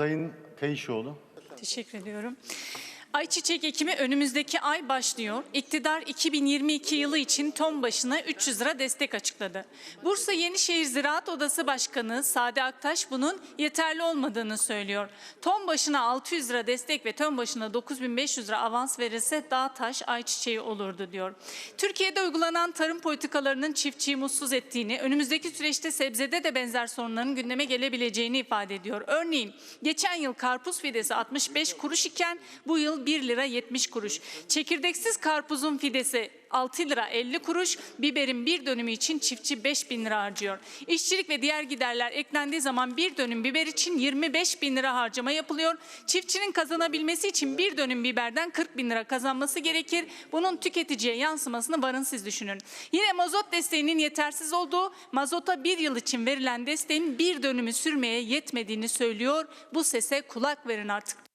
Sayın Kayışoğlu. Teşekkür ediyorum. Ayçiçek ekimi önümüzdeki ay başlıyor. İktidar 2022 yılı için ton başına 300 lira destek açıkladı. Bursa Yenişehir Ziraat Odası Başkanı Sade Aktaş bunun yeterli olmadığını söylüyor. Ton başına 600 lira destek ve ton başına 9500 lira avans verilse dağ taş ayçiçeği olurdu diyor. Türkiye'de uygulanan tarım politikalarının çiftçiyi mutsuz ettiğini, önümüzdeki süreçte sebzede de benzer sorunların gündeme gelebileceğini ifade ediyor. Örneğin geçen yıl karpuz fidesi 65 kuruş iken bu yıl 1 lira 70 kuruş. Çekirdeksiz karpuzun fidesi 6 lira 50 kuruş, biberin bir dönümü için çiftçi 5 bin lira harcıyor. İşçilik ve diğer giderler eklendiği zaman bir dönüm biber için 25 bin lira harcama yapılıyor. Çiftçinin kazanabilmesi için bir dönüm biberden 40 bin lira kazanması gerekir. Bunun tüketiciye yansımasını varın siz düşünün. Yine mazot desteğinin yetersiz olduğu, mazota bir yıl için verilen desteğin bir dönümü sürmeye yetmediğini söylüyor. Bu sese kulak verin artık